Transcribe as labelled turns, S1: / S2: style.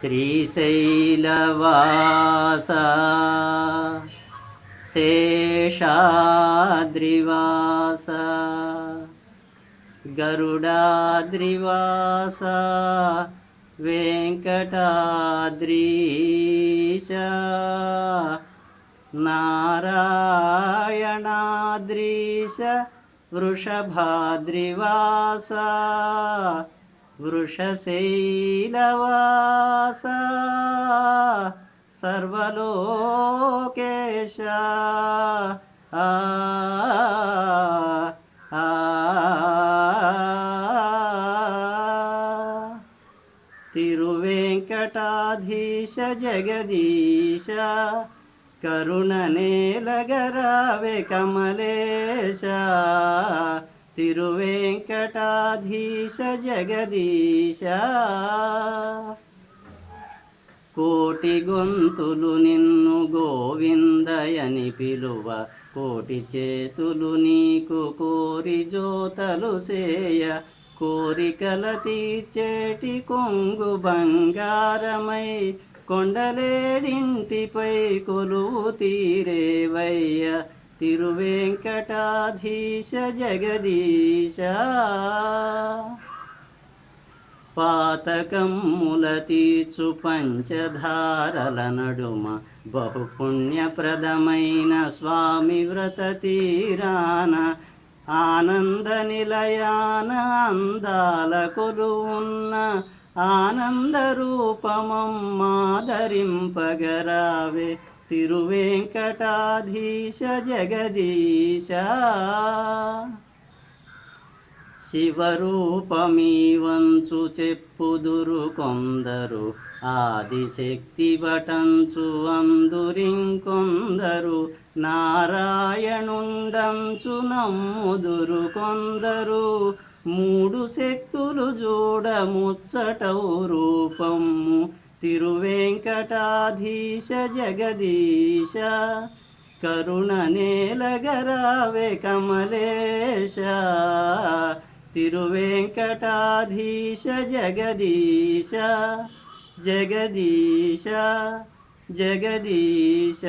S1: श्रीशैलवास। शेषद्रिवास। गरुडाद्रिवासे। वेङ्कटाद्रीश। नारायणाद्रीश। वृषभाद्रिवासा। వృషశైలవాస సర్వలోకేశ. ఆ ఆ తిరువెంకటాధీశ జగదీశ కరుణనేలగరావే కమలేశ. తిరువేంకటాధీశ జగదీశ. కోటి గొంతులు నిన్ను గోవిందయని పిలువ కోటి చేతులు నీకు కోరి జోతలు సేయ. కోరికల తీర్చేటి కొంగు బంగారమై కొండలేడింటిపై కొలువు తీరేవయ్య. తిరువెంకటాధీశ జగదీశ. పాతకమ్ముల తీర్చు పంచధారల నడుమ బహుపుణ్యప్రదమైన స్వామి వ్రత తీరాన ఆనంద నిలయాన అందాల కొలువున్న ఆనంద రూపమమ్మాదరింపగరావే తిరువెంకటాధీశ జగదీశ. శివరూపమీవంచు చెప్పుదురు కొందరు ఆదిశక్తి వటంచు అందురింకొందరు నారాయణుండంచు నమ్ముదురు కొందరు మూడు శక్తులు చూడ ముచ్చటవు రూపము తిరువెంకటాధీశ జగదీశ కరుణ నేలగరావే కమలేశ తిరువెంకటాధీశ జగదీశ జగదీశ జగదీశ